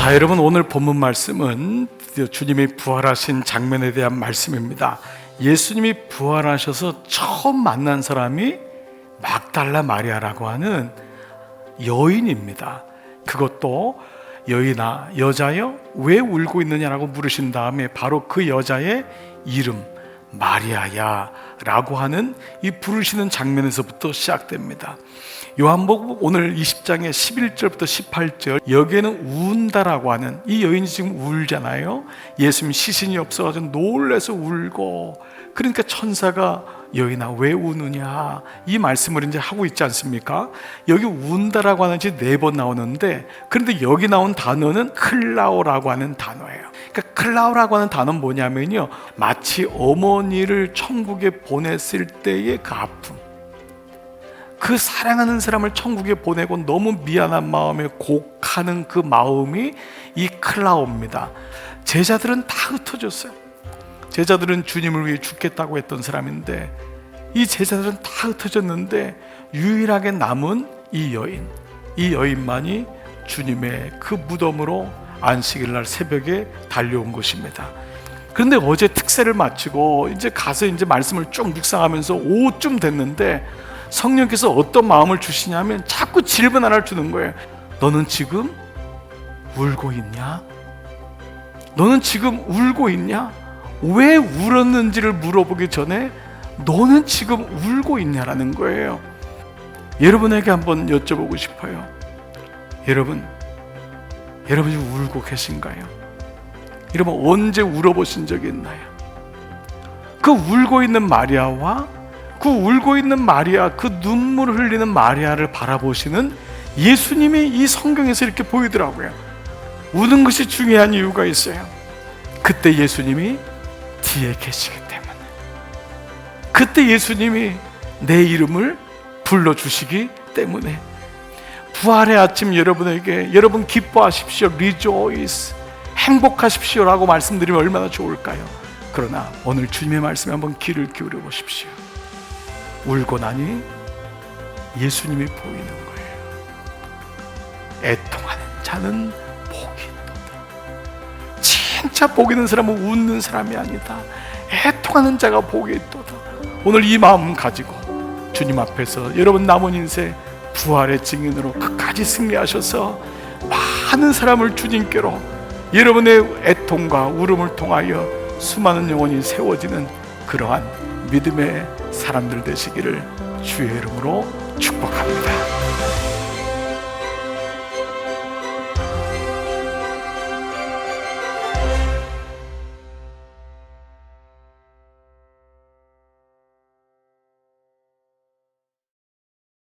자, 여러분 오늘 본문 말씀은 주님이 부활하신 장면에 대한 말씀입니다. 예수님이 부활하셔서 처음 만난 사람이 막달라 마리아라고 하는 여인입니다. 그것도 여인아, 여자여, 왜 울고 있느냐라고 물으신 다음에 바로 그 여자의 이름 마리아야 라고 하는 이 부르시는 장면에서부터 시작됩니다. 요한복음 오늘 20장의 11절부터 18절 여기에는 운다라고 하는 이 여인이 지금 울잖아요. 예수님 시신이 없어가지고 놀래서 울고 그러니까 천사가 여인아 왜 우느냐 이 말씀을 이제 하고 있지 않습니까? 여기 운다라고 하는 지 네 번 나오는데 그런데 여기 나온 단어는 클라오라고 하는 단어예요. 그러니까 클라오라고 하는 단어는 뭐냐면요 마치 어머니를 천국에 보냈을 때의 그 아픔 그 사랑하는 사람을 천국에 보내고 너무 미안한 마음에 곡하는 그 마음이 이 클라오입니다. 제자들은 다 흩어졌어요. 제자들은 주님을 위해 죽겠다고 했던 사람인데 이 제자들은 다 흩어졌는데 유일하게 남은 이 여인, 이 여인만이 주님의 그 무덤으로 안식일 날 새벽에 달려온 것입니다. 그런데 어제 특세를 마치고 이제 가서 이제 말씀을 쭉 묵상하면서 오후쯤 됐는데 성령께서 어떤 마음을 주시냐면 자꾸 질문 하나를 주는 거예요. 너는 지금 울고 있냐? 너는 지금 울고 있냐? 왜 울었는지를 물어보기 전에 너는 지금 울고 있냐라는 거예요. 여러분에게 한번 여쭤보고 싶어요. 여러분, 여러분이 울고 계신가요? 여러분 언제 울어보신 적이 있나요? 그 울고 있는 마리아와 그 울고 있는 마리아, 그 눈물을 흘리는 마리아를 바라보시는 예수님이 이 성경에서 이렇게 보이더라고요. 우는 것이 중요한 이유가 있어요. 그때 예수님이 뒤에 계시기 때문에. 그때 예수님이 내 이름을 불러주시기 때문에. 부활의 아침 여러분에게 여러분 기뻐하십시오. 리조이스. 행복하십시오라고 말씀드리면 얼마나 좋을까요? 그러나 오늘 주님의 말씀에 한번 귀를 기울여 보십시오. 울고 나니 예수님이 보이는 거예요. 애통하는 자는 복이 있도다. 진짜 복 있는 사람은 웃는 사람이 아니다. 애통하는 자가 복이 있도다. 오늘 이 마음 가지고 주님 앞에서 여러분 남은 인생 부활의 증인으로 끝까지 승리하셔서 많은 사람을 주님께로 여러분의 애통과 울음을 통하여 수많은 영혼이 세워지는 그러한 믿음의 사람들 되시기를 주의 이름으로 축복합니다.